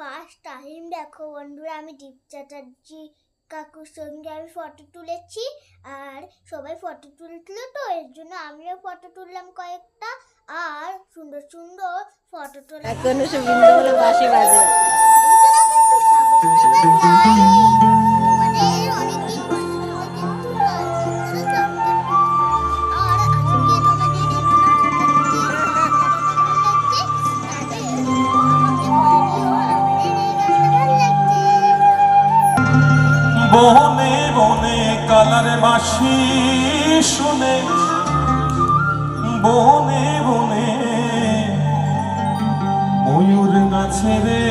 First time দেখো বন্ধুরা আমি দীপ চ্যাটার্জি কাকুর সঙ্গে আমি ফটো তুলেছি আর সবাই ফটো তুলছিল তো এর জন্য আমিও ফটো তুললাম কয়েকটা আর সুন্দর সুন্দর ফটো তোলা এখনও সে বাজে। শুনে, বনে বনে, ময়ূর নাচে রে।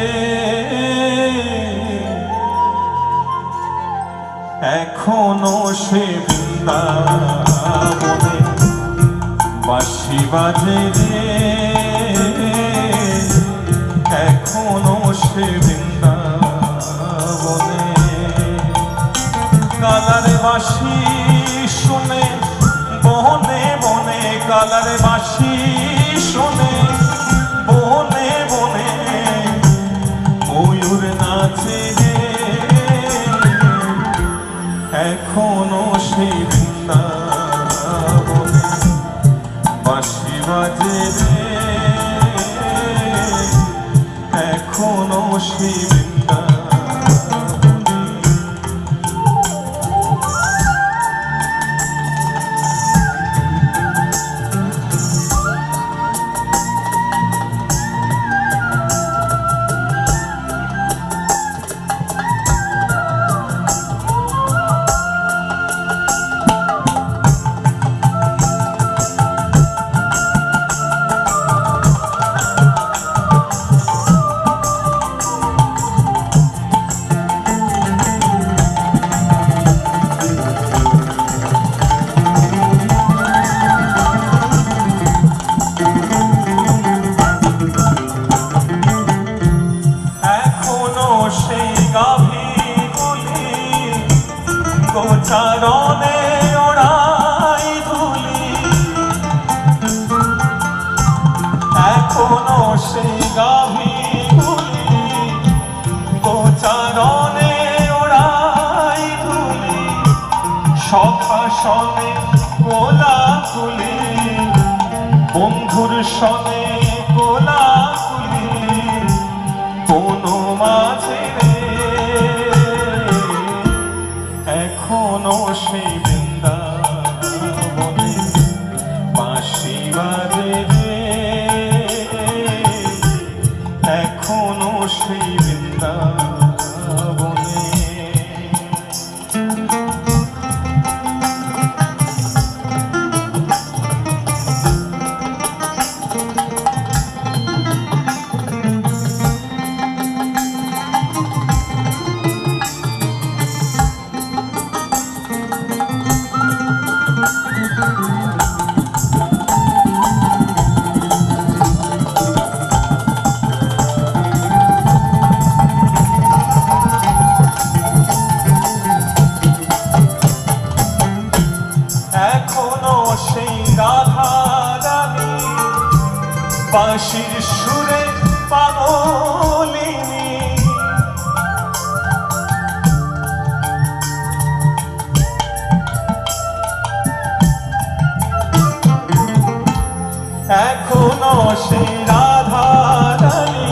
এখনও সে বৃন্দাবনে বাসি বাজে রে। এখনও সে বৃন্দাবনে কালারে বাসি নাচে রে এখনও সেই বৃন্দাবনে। বাসি বাজে রে এখনও সেই গোচারণে ওড়াই ধুলি। এখনও সেই গাভীগুলি গোচারণে ওড়াই ধুলি। সখা সনে কোলা তুলি বন্ধুর সনে এখনও বাঁশির সুরে পাগলিনী। এখনও সেই রাধা রানী,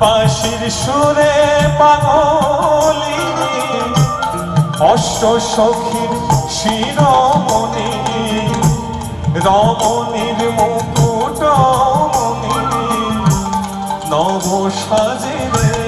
বাঁশির সুরে পাগলিনী। অষ্ট সখীর শিরমণি, রমণীর মুকুটমণি নব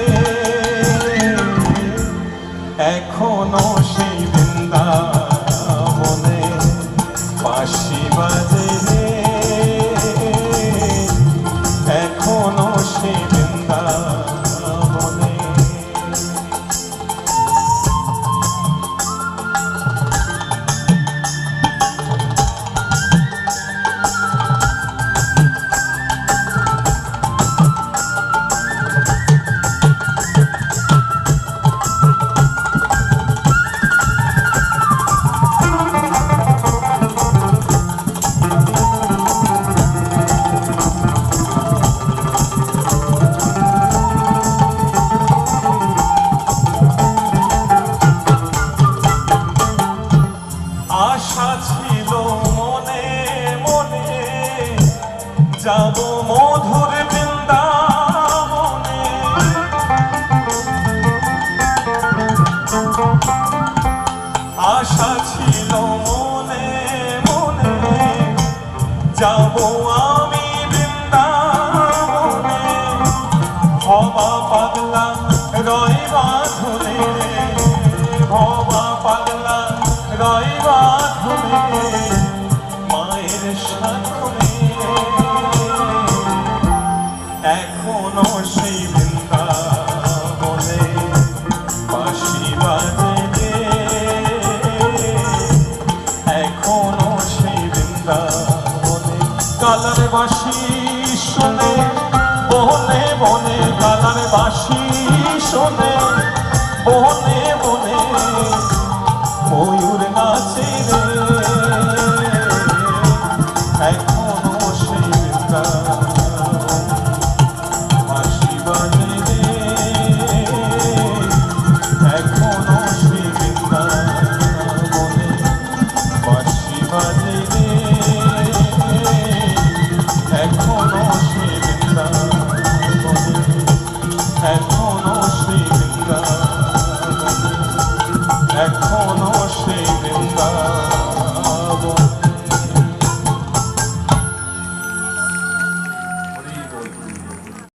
ভবা পাগলা বাঁধনে ভবা পাগলা বাঁধনে মায়ের সাধনে এখনও সেই বৃন্দাবনে বাঁশি বাজে রে। এখনও সেই কালার বাঁশি শোনে বনে বনে কালার বাসি শোনে বনে বনে ময়ূর নাচে।